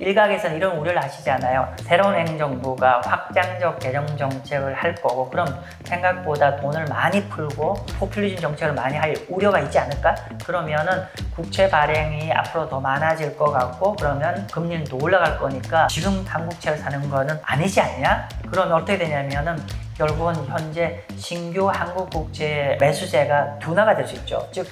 일각에서는 이런 우려를 하시잖아요. 새로운 행정부가 확장적 재정 정책을 할 거고 그럼 생각보다 돈을 많이 풀고 포퓰리즘 정책을 많이 할 우려가 있지 않을까? 그러면은 국채 발행이 앞으로 더 많아질 것 같고 그러면 금리는 또 올라갈 거니까 지금 한국채를 사는 거는 아니지 않냐? 그러면 어떻게 되냐면은 결국은 현재 신규 한국 국채 매수세가 둔화가 될 수 있죠. 즉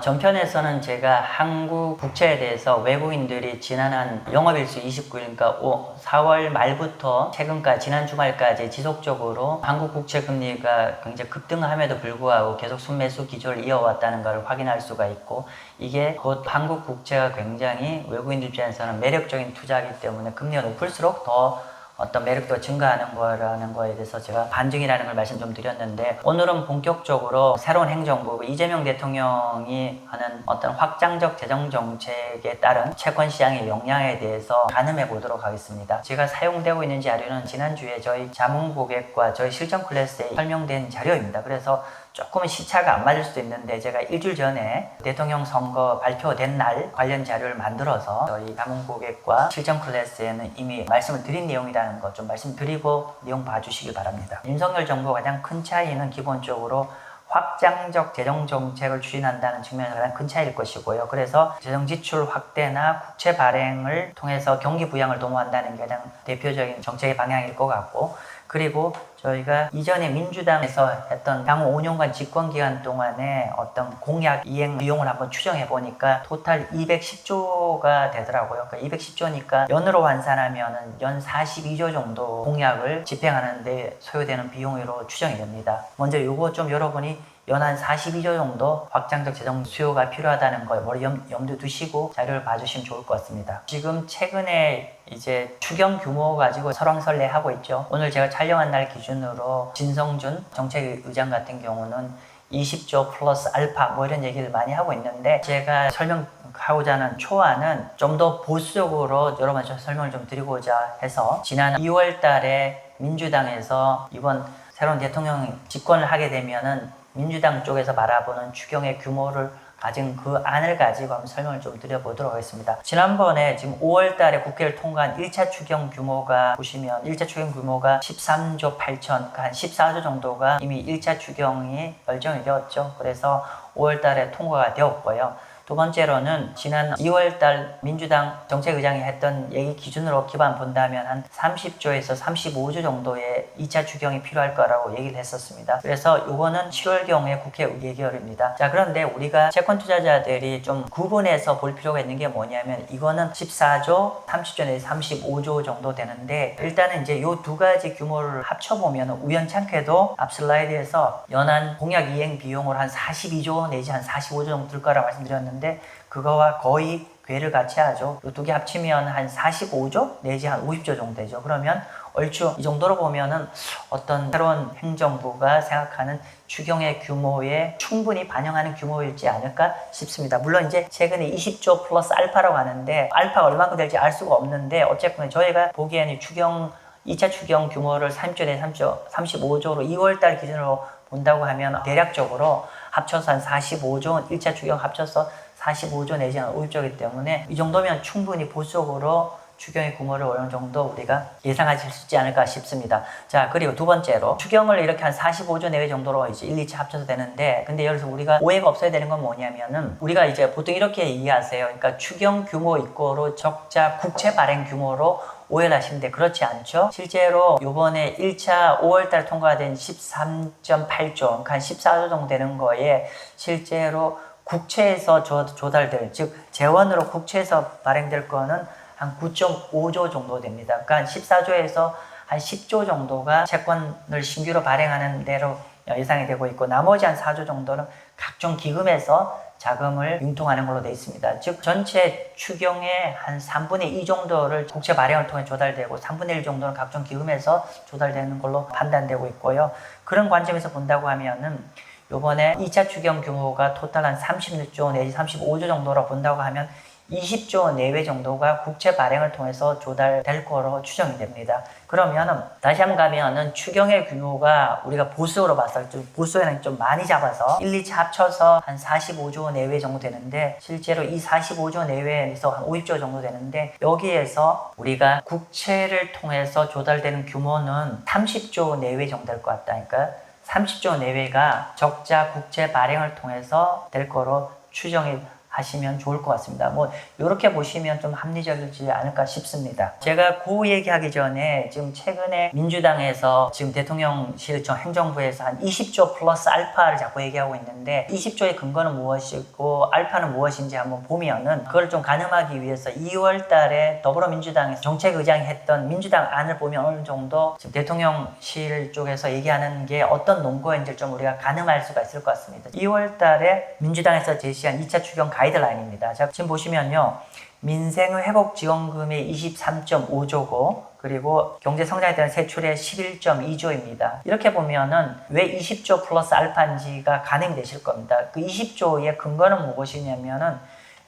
전편에서는 제가 한국 국채에 대해서 외국인들이 지난 한 영업일수 29일, 그러니까 4월 말부터 최근까지 지난 주말까지 지속적으로 한국 국채 금리가 굉장히 급등함에도 불구하고 계속 순매수 기조를 이어왔다는 것을 확인할 수가 있고 이게 곧 한국 국채가 굉장히 외국인들 입장에서는 매력적인 투자이기 때문에 금리가 높을수록 더 어떤 매력도가 증가하는 거라는 거에 대해서 제가 반증이라는 걸 말씀 좀 드렸는데 오늘은 본격적으로 새로운 행정부 이재명 대통령이 하는 어떤 확장적 재정 정책에 따른 채권 시장의 영향에 대해서 가늠해 보도록 하겠습니다. 제가 사용되고 있는 자료는 지난주에 저희 자문 고객과 저희 실전 클래스에 설명된 자료입니다. 그래서 조금은 시차가 안 맞을 수도 있는데 제가 일주일 전에 대통령 선거 발표된 날 관련 자료를 만들어서 저희 자문 고객과 실전 클래스에는 이미 말씀을 드린 내용이라는 것 좀 말씀드리고 내용 봐주시기 바랍니다. 윤석열 정부가 가장 큰 차이는 기본적으로 확장적 재정 정책을 추진한다는 측면에서 가장 큰 차이일 것이고요. 그래서 재정 지출 확대나 국채 발행을 통해서 경기 부양을 도모한다는 게 가장 대표적인 정책의 방향일 것 같고 그리고 저희가 이전에 민주당에서 했던 향후 5년간 집권 기간 동안에 어떤 공약 이행 비용을 한번 추정해 보니까 토탈 210조가 되더라고요. 그러니까 210조니까 연으로 환산하면 연 42조 정도 공약을 집행하는데 소요되는 비용으로 추정이 됩니다. 먼저 이거 좀 여러분이 연한 42조 정도 확장적 재정 수요가 필요하다는 걸 머리 염, 염두 두시고 자료를 봐주시면 좋을 것 같습니다. 지금 최근에 이제 추경 규모 가지고 설왕설래 하고 있죠. 오늘 제가 촬영한 날 기준으로 진성준 정책의장 같은 경우는 20조 플러스 알파 뭐 이런 얘기를 많이 하고 있는데 제가 설명하고자 하는 초안은 좀 더 보수적으로 여러분한테 설명을 좀 드리고자 해서 지난 2월 달에 민주당에서 이번 새로운 대통령 집권을 하게 되면은 민주당 쪽에서 바라보는 추경의 규모를 가진 그 안을 가지고 한번 설명을 좀 드려보도록 하겠습니다. 지난번에 지금 5월 달에 국회를 통과한 1차 추경 규모가 보시면 1차 추경 규모가 13조 8천, 그러니까 한 14조 정도가 이미 1차 추경이 결정이 되었죠. 그래서 5월 달에 통과가 되었고요. 두 번째로는 지난 2월 달 민주당 정책의장이 했던 얘기 기준으로 기반 본다면 한 30조에서 35조 정도의 2차 추경이 필요할 거라고 얘기를 했었습니다. 그래서 이거는 7월경에 국회 예결입니다. 자, 그런데 우리가 채권 투자자들이 좀 구분해서 볼 필요가 있는 게 뭐냐면 이거는 14조, 30조 내지 35조 정도 되는데 일단은 이제 이두 가지 규모를 합쳐보면 우연찮게도 앞 슬라이드에서 연한 공약 이행 비용을 한 42조 내지 한 45조 정도 들 거라고 말씀드렸는데 있는데 그거와 거의 괴를 같이 하죠. 이 두 개 합치면 한 45조 내지 한 50조 정도 되죠. 그러면 얼추 이 정도로 보면은 어떤 새로운 행정부가 생각하는 추경의 규모에 충분히 반영하는 규모일지 않을까 싶습니다. 물론 이제 최근에 20조 플러스 알파라고 하는데 알파가 얼마큼 될지 알 수가 없는데 어쨌든 저희가 보기에는 추경 2차 추경 규모를 3조 내 3조 35조로 2월 달 기준으로 본다고 하면 대략적으로 합쳐서 한 45조 1차 추경 합쳐서 45조 내지 한 50조이기 때문에 이 정도면 충분히 보수적으로 추경의 규모를 어느 정도 우리가 예상하실 수 있지 않을까 싶습니다. 자, 그리고 두 번째로 추경을 이렇게 한 45조 내외 정도로 이제 1, 2차 합쳐서 되는데 근데 여기서 우리가 오해가 없어야 되는 건 뭐냐면은 우리가 이제 보통 이렇게 이해하세요. 그러니까 추경 규모 이꼬로 적자 국채 발행 규모로 오해를 하시는데 그렇지 않죠. 실제로 요번에 1차 5월달 통과된 13.8조, 그러니까 한 14조 정도 되는 거에 실제로 국채에서 조, 조달될, 즉 재원으로 국채에서 발행될 거는 한 9.5조 정도 됩니다. 그러니까 14조에서 한 10조 정도가 채권을 신규로 발행하는 대로 예상이 되고 있고 나머지 한 4조 정도는 각종 기금에서 자금을 융통하는 걸로 되어 있습니다. 즉 전체 추경의 한 3분의 2 정도를 국채 발행을 통해 조달되고 3분의 1 정도는 각종 기금에서 조달되는 걸로 판단되고 있고요. 그런 관점에서 본다고 하면은 요번에 2차 추경 규모가 토탈 한 36조 내지 35조 정도로 본다고 하면 20조 내외 정도가 국채 발행을 통해서 조달될 거로 추정이 됩니다. 그러면은 다시 한번 가면은 추경의 규모가 우리가 보수로 봤을 때 보수에는 좀 많이 잡아서 1, 2차 합쳐서 한 45조 내외 정도 되는데 실제로 이 45조 내외에서 한 50조 정도 되는데 여기에서 우리가 국채를 통해서 조달되는 규모는 30조 내외 정도 될 것 같다. 그러니까 30조 내외가 적자 국채 발행을 통해서 될 거로 추정이 하시면 좋을 것 같습니다. 뭐 이렇게 보시면 좀 합리적이지 않을까 싶습니다. 제가 그 얘기하기 전에 지금 최근에 민주당에서 지금 대통령실 저 행정부에서 한 20조 플러스 알파를 자꾸 얘기하고 있는데 20조의 근거는 무엇이고 알파는 무엇인지 한번 보면은 그걸 좀 가늠하기 위해서 2월 달에 더불어민주당에서 정책의장이 했던 민주당 안을 보면 어느 정도 지금 대통령실 쪽에서 얘기하는 게 어떤 논거인지 좀 우리가 가늠할 수가 있을 것 같습니다. 2월 달에 민주당에서 제시한 2차 추경 가이드 라인입니다. 자, 지금 보시면요. 민생 회복 지원금이 23.5조고 그리고 경제 성장에 따른 세출의 11.2조입니다. 이렇게 보면은 왜 20조 플러스 알파인지가 가늠이 되실 겁니다. 그 20조의 근거는 무엇이냐면은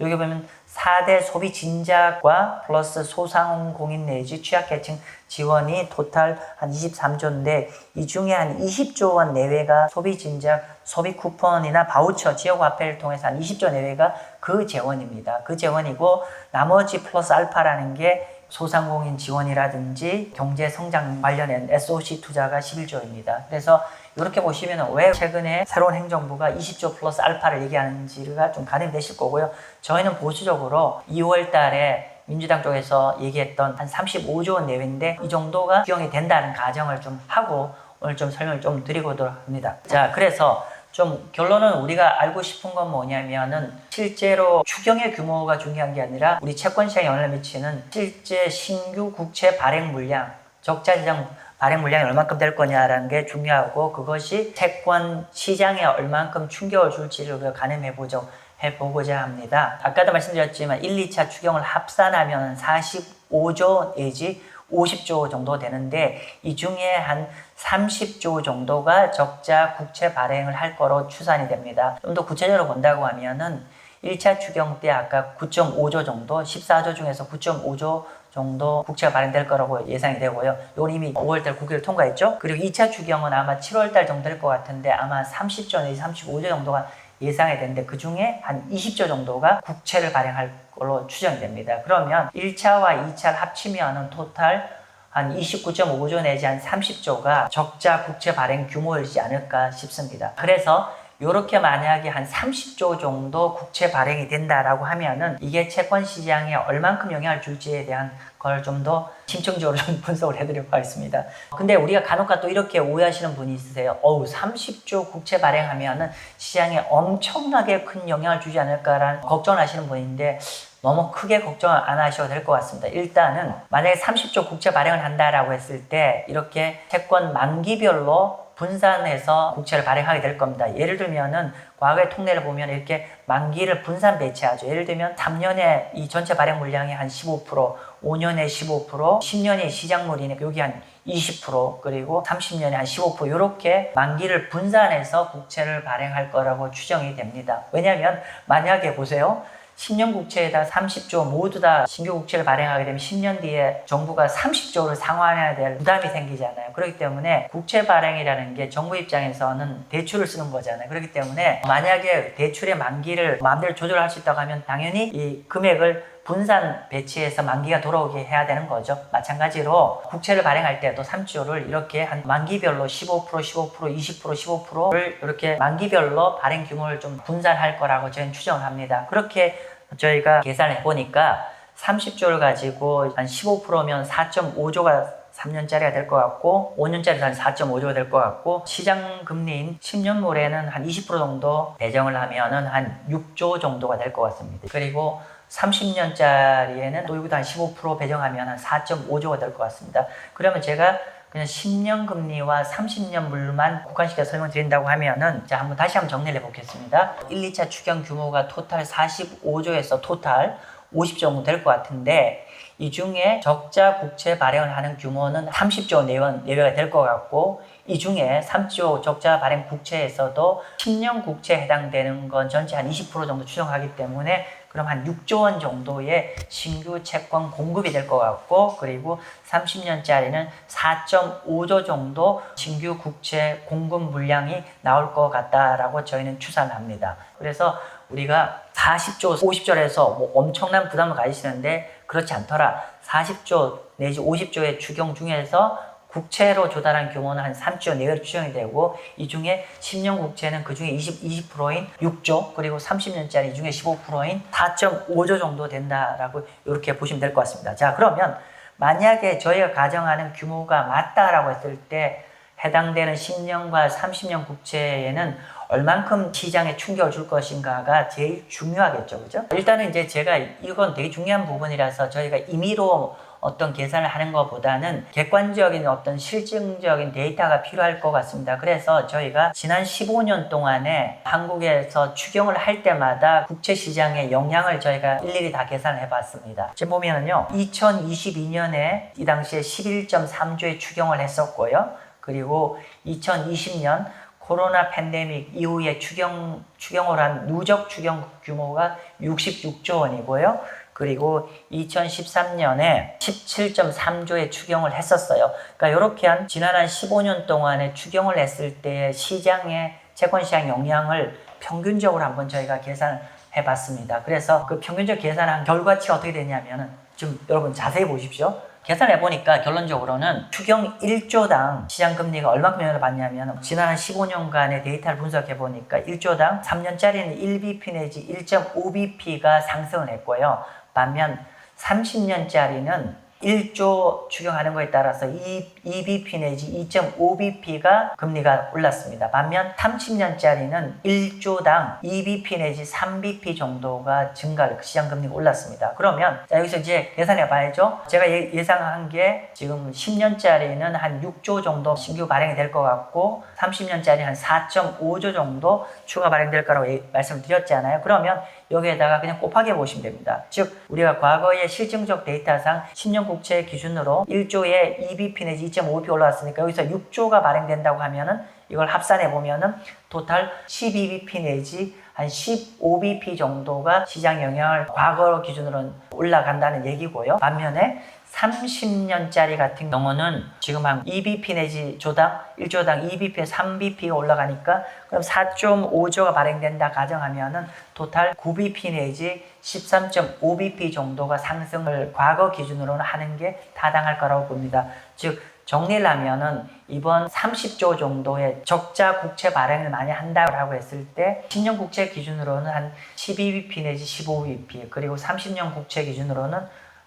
여기 보면 4대 소비 진작과 플러스 소상공인 내지 취약계층 지원이 토탈 한 23조인데 이 중에 한 20조 원 내외가 소비 진작, 소비 쿠폰이나 바우처, 지역 화폐를 통해서 한 20조 내외가 그 재원입니다. 그 재원이고 나머지 플러스 알파라는 게 소상공인 지원이라든지 경제 성장 관련된 SOC 투자가 11조입니다. 그래서 이렇게 보시면 왜 최근에 새로운 행정부가 20조 플러스 알파를 얘기하는지가 좀 가늠이 되실 거고요. 저희는 보수적으로 2월 달에 민주당 쪽에서 얘기했던 한 35조 원 내외인데 이 정도가 규정이 된다는 가정을 좀 하고 오늘 좀 설명을 좀 드리고도록 합니다. 자, 그래서 좀 결론은 우리가 알고 싶은 건 뭐냐면은 실제로 추경의 규모가 중요한 게 아니라 우리 채권 시장에 영향을 미치는 실제 신규 국채 발행 물량, 적자 지정 발행 물량이 얼만큼 될 거냐라는 게 중요하고 그것이 채권 시장에 얼만큼 충격을 줄지를 우리가 가늠해 보죠. 해보고자 합니다. 아까도 말씀드렸지만 1, 2차 추경을 합산하면 45조 내지 50조 정도 되는데 이 중에 한 30조 정도가 적자 국채 발행을 할 거로 추산이 됩니다. 좀 더 구체적으로 본다고 하면은 1차 추경 때 아까 9.5조 정도, 14조 중에서 9.5조 정도 국채가 발행될 거라고 예상이 되고요. 이건 이미 5월달 국회를 통과했죠. 그리고 2차 추경은 아마 7월달 정도 될 것 같은데 아마 30조 내지 35조 정도가 예상이 되는데 그 중에 한 20조 정도가 국채를 발행할 걸로 추정이 됩니다. 그러면 1차와 2차를 합치면은 토탈 한 29.5조 내지 한 30조가 적자 국채 발행 규모이지 않을까 싶습니다. 그래서 이렇게 만약에 한 30조 정도 국채 발행이 된다라고 하면은 이게 채권 시장에 얼만큼 영향을 줄지에 대한 걸 좀 더 심층적으로 좀 분석을 해드리려고 하겠습니다. 근데 우리가 간혹가 또 이렇게 오해하시는 분이 있으세요. 어우, 30조 국채 발행하면은 시장에 엄청나게 큰 영향을 주지 않을까라는 걱정하시는 분인데 너무 크게 걱정 안 하셔도 될 것 같습니다. 일단은 만약에 30조 국채 발행을 한다라고 했을 때 이렇게 채권 만기별로 분산해서 국채를 발행하게 될 겁니다. 예를 들면은 과거의 통례를 보면 이렇게 만기를 분산 배치하죠. 예를 들면 3년에 이 전체 발행 물량이 한 15%, 5년에 15%, 10년이 시작물이니까 여기 한 20% 그리고 30년에 한 15% 이렇게 만기를 분산해서 국채를 발행할 거라고 추정이 됩니다. 왜냐하면 만약에 보세요. 10년 국채에다 30조 모두 다 신규 국채를 발행하게 되면 10년 뒤에 정부가 30조를 상환해야 될 부담이 생기잖아요. 그렇기 때문에 국채 발행이라는 게 정부 입장에서는 대출을 쓰는 거잖아요. 그렇기 때문에 만약에 대출의 만기를 마음대로 조절할 수 있다고 하면 당연히 이 금액을 분산 배치해서 만기가 돌아오게 해야 되는 거죠. 마찬가지로 국채를 발행할 때도 3조를 이렇게 한 만기별로 15%, 15%, 20%, 15%를 이렇게 만기별로 발행 규모를 좀 분산할 거라고 저희는 추정을 합니다. 그렇게 저희가 계산해 보니까 30조를 가지고 한 15%면 4.5조가 3년짜리가 될 것 같고 5년짜리 한 4.5조가 될 것 같고 시장 금리인 10년물에는 한 20% 정도 배정을 하면은 한 6조 정도가 될 것 같습니다. 그리고 30년짜리에는 또 여기도 한 15% 배정하면 한 4.5조가 될 것 같습니다. 그러면 제가 그냥 10년 금리와 30년 물만 국한시켜 설명드린다고 하면은 자 한번 다시 한번 정리를 해보겠습니다. 1, 2차 추경 규모가 토탈 45조에서 토탈 50조 정도 될 것 같은데 이 중에 적자 국채 발행을 하는 규모는 30조 내외, 내외가 될 것 같고 이 중에 3조 적자 발행 국채에서도 10년 국채에 해당되는 건 전체 한 20% 정도 추정하기 때문에 그럼 한 6조 원 정도의 신규 채권 공급이 될 것 같고 그리고 30년짜리는 4.5조 정도 신규 국채 공급 물량이 나올 것 같다라고 저희는 추산을 합니다. 그래서 우리가 40조, 50조에서 뭐 엄청난 부담을 가지시는데 그렇지 않더라. 40조 내지 50조의 추경 중에서 국채로 조달한 규모는 한 3조 내외로 추정이 되고 이 중에 10년 국채는 그 중에 20, 20%인 6조 그리고 30년짜리 중에 15%인 4.5조 정도 된다라고 이렇게 보시면 될 것 같습니다. 자 그러면 만약에 저희가 가정하는 규모가 맞다라고 했을 때 해당되는 10년과 30년 국채에는 얼만큼 시장에 충격을 줄 것인가가 제일 중요하겠죠. 그죠? 일단은 이제 제가 이건 되게 중요한 부분이라서 저희가 임의로 어떤 계산을 하는 것보다는 객관적인 어떤 실증적인 데이터가 필요할 것 같습니다. 그래서 저희가 지난 15년 동안에 한국에서 추경을 할 때마다 국채 시장의 영향을 저희가 일일이 다 계산을 해봤습니다. 지금 보면은요, 2022년에 이 당시에 11.3조의 추경을 했었고요. 그리고 2020년 코로나 팬데믹 이후에 추경, 추경을 한 누적 추경 규모가 66조 원이고요. 그리고 2013년에 17.3조의 추경을 했었어요. 그러니까 이렇게 한 지난 한 15년 동안에 추경을 했을 때 시장의 채권 시장 영향을 평균적으로 한번 저희가 계산을 해봤습니다. 그래서 그 평균적 계산한 결과치가 어떻게 되냐면은 좀 여러분 자세히 보십시오. 계산해 보니까 결론적으로는 추경 1조당 시장 금리가 얼마큼 영향을 받냐면 지난 15년간의 데이터를 분석해 보니까 1조당 3년짜리는 1bp 내지 1.5bp가 상승을 했고요. 반면 30년짜리는 1조 추경하는 거에 따라서 2, 2bp 내지 2.5bp가 금리가 올랐습니다. 반면 30년짜리는 1조당 2bp 내지 3bp 정도가 증가를 시장 금리가 올랐습니다. 그러면 자, 여기서 이제 계산해 봐야죠. 제가 예, 예상한 게 지금 10년짜리는 한 6조 정도 신규 발행이 될 것 같고 30년짜리 한 4.5조 정도 추가 발행될 거라고 예- 말씀을 드렸잖아요. 그러면 여기에다가 그냥 곱하기 보시면 됩니다. 즉 우리가 과거의 실증적 데이터상 10년 국채 기준으로 1조에 2bp 내지 2.5bp 올라왔으니까 여기서 6조가 발행된다고 하면은 이걸 합산해 보면은 토탈 12bp 내지 한 15bp 정도가 시장 영향을 과거 기준으로는 올라간다는 얘기고요. 반면에 30년짜리 같은 경우는 지금 한 2bp 내지 조당 1조당 2bp에 3bp가 올라가니까 그럼 4.5조가 발행된다 가정하면은 토탈 9bp 내지 13.5bp 정도가 상승을 과거 기준으로는 하는 게 타당할 거라고 봅니다. 즉 정리를 하면은 이번 30조 정도의 적자 국채 발행을 많이 한다고 했을 때 10년 국채 기준으로는 한 12bp 내지 15bp 그리고 30년 국채 기준으로는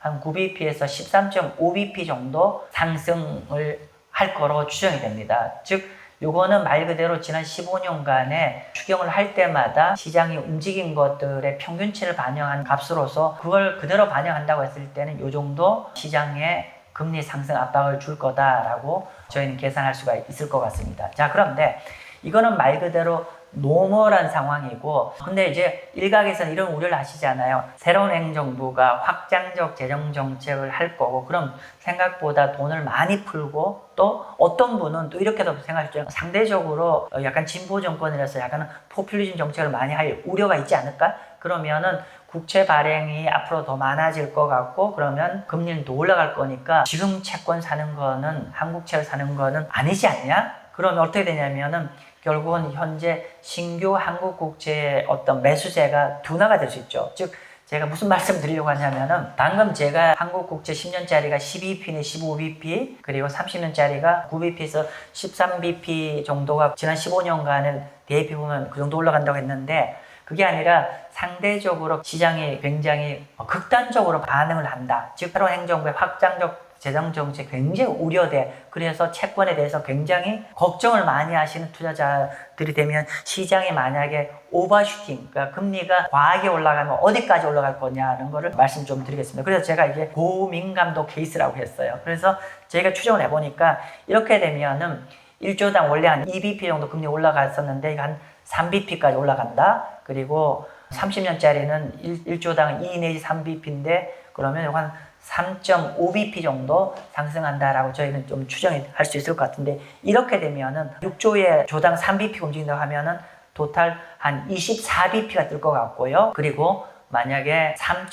한 9bp에서 13.5bp 정도 상승을 할 거로 추정이 됩니다. 즉 요거는 말 그대로 지난 15년간의 추경을 할 때마다 시장이 움직인 것들의 평균치를 반영한 값으로서 그걸 그대로 반영한다고 했을 때는 요 정도 시장에 금리 상승 압박을 줄 거다라고 저희는 계산할 수가 있을 것 같습니다. 자, 그런데 이거는 말 그대로 노멀한 상황이고 근데 이제 일각에서는 이런 우려를 하시잖아요. 새로운 행정부가 확장적 재정 정책을 할 거고 그럼 생각보다 돈을 많이 풀고 또 어떤 분은 또 이렇게도 생각하죠. 상대적으로 약간 진보 정권이라서 약간 포퓰리즘 정책을 많이 할 우려가 있지 않을까? 그러면은 국채 발행이 앞으로 더 많아질 것 같고 그러면 금리는 더 올라갈 거니까 지금 채권 사는 거는 한국채를 사는 거는 아니지 않냐? 그러면 어떻게 되냐면은 결국은 현재 신규 한국 국채의 어떤 매수세가 둔화가 될 수 있죠. 즉 제가 무슨 말씀 드리려고 하냐면은 방금 제가 한국 국채 10년짜리가 12bp 내 15bp 그리고 30년짜리가 9bp에서 13bp 정도가 지난 15년간을 대입해 보면 그 정도 올라간다고 했는데 그게 아니라 상대적으로 시장이 굉장히 극단적으로 반응을 한다. 즉 새로운 행정부의 확장적 재정 정책 굉장히 우려돼. 그래서 채권에 대해서 굉장히 걱정을 많이 하시는 투자자들이 되면 시장이 만약에 오버슈팅, 그러니까 금리가 과하게 올라가면 어디까지 올라갈 거냐는 거를 말씀 좀 드리겠습니다. 그래서 제가 이게 고민감도 케이스라고 했어요. 그래서 제가 추정을 해보니까 이렇게 되면은 1조당 원래 한 2bp 정도 금리 올라갔었는데 한 3bp까지 올라간다. 그리고 30년짜리는 1, 조당 2 내지 3bp인데 그러면 한 3.5bp 정도 상승한다라고 저희는 좀 추정할 수 있을 것 같은데 이렇게 되면은 6조의 조당 3bp 움직인다고 하면은 토탈 한 24bp가 뜰 것 같고요. 그리고 만약에 3.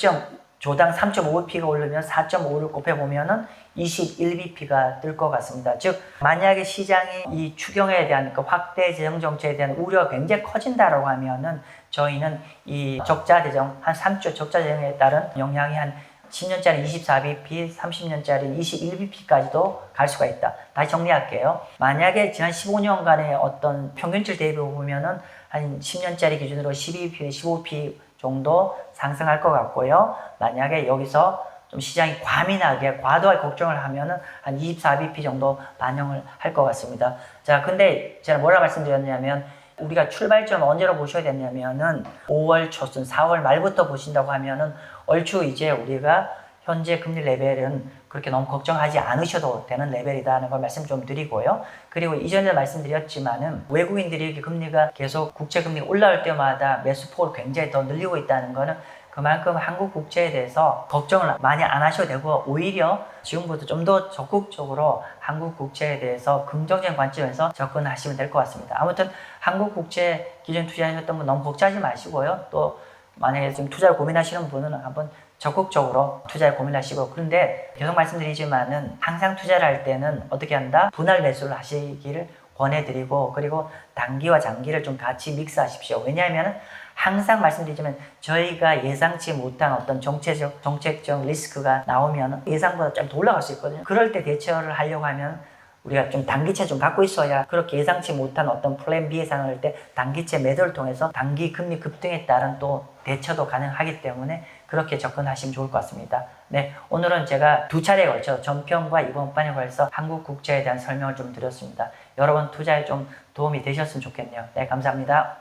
조당 3.5bp가 오르면 4.5를 곱해 보면은 21bp가 뜰 것 같습니다. 즉 만약에 시장이 이 추경에 대한 그 확대 재정 정책에 대한 우려가 굉장히 커진다라고 하면은 저희는 이 적자 재정 한 3조 적자 재정에 따른 영향이 한 10년짜리 24bp, 30년짜리 21bp까지도 갈 수가 있다. 다시 정리할게요. 만약에 지난 15년간의 어떤 평균치를 대비해 보면은 한 10년짜리 기준으로 12bp, 15bp 정도 상승할 것 같고요. 만약에 여기서 좀 시장이 과민하게 과도하게 걱정을 하면은 한 24bp 정도 반영을 할 것 같습니다. 자, 근데 제가 뭐라 말씀드렸냐면 우리가 출발점 언제로 보셔야 되냐면은 5월 초순, 4월 말부터 보신다고 하면은 얼추 이제 우리가 현재 금리 레벨은 그렇게 너무 걱정하지 않으셔도 되는 레벨이다는 걸 말씀 좀 드리고요. 그리고 이전에 말씀드렸지만은 외국인들이 금리가 계속 국채 금리가 올라올 때마다 매수폭을 굉장히 더 늘리고 있다는 거는 그만큼 한국 국채에 대해서 걱정을 많이 안 하셔도 되고 오히려 지금부터 좀 더 적극적으로 한국 국채에 대해서 긍정적인 관점에서 접근하시면 될 것 같습니다. 아무튼 한국 국채 기존 투자하셨던 분 너무 걱정하지 마시고요. 또 만약에 지금 투자를 고민하시는 분은 한번 적극적으로 투자에 고민하시고 그런데 계속 말씀드리지만은 항상 투자를 할 때는 어떻게 한다? 분할 매수를 하시기를 권해드리고 그리고 단기와 장기를 좀 같이 믹스하십시오. 왜냐하면 항상 말씀드리지만 저희가 예상치 못한 어떤 정책적 정책적 리스크가 나오면 예상보다 좀더 올라갈 수 있거든요. 그럴 때 대처를 하려고 하면 우리가 좀 단기채 좀 갖고 있어야 그렇게 예상치 못한 어떤 플랜 B 예상을 할 때 단기채 매도를 통해서 단기 금리 급등에 따른 또 대처도 가능하기 때문에 그렇게 접근하시면 좋을 것 같습니다. 네, 오늘은 제가 두 차례에 걸쳐 전편과 이번판에 걸쳐서 한국 국제에 대한 설명을 좀 드렸습니다. 여러분 투자에 좀 도움이 되셨으면 좋겠네요. 네, 감사합니다.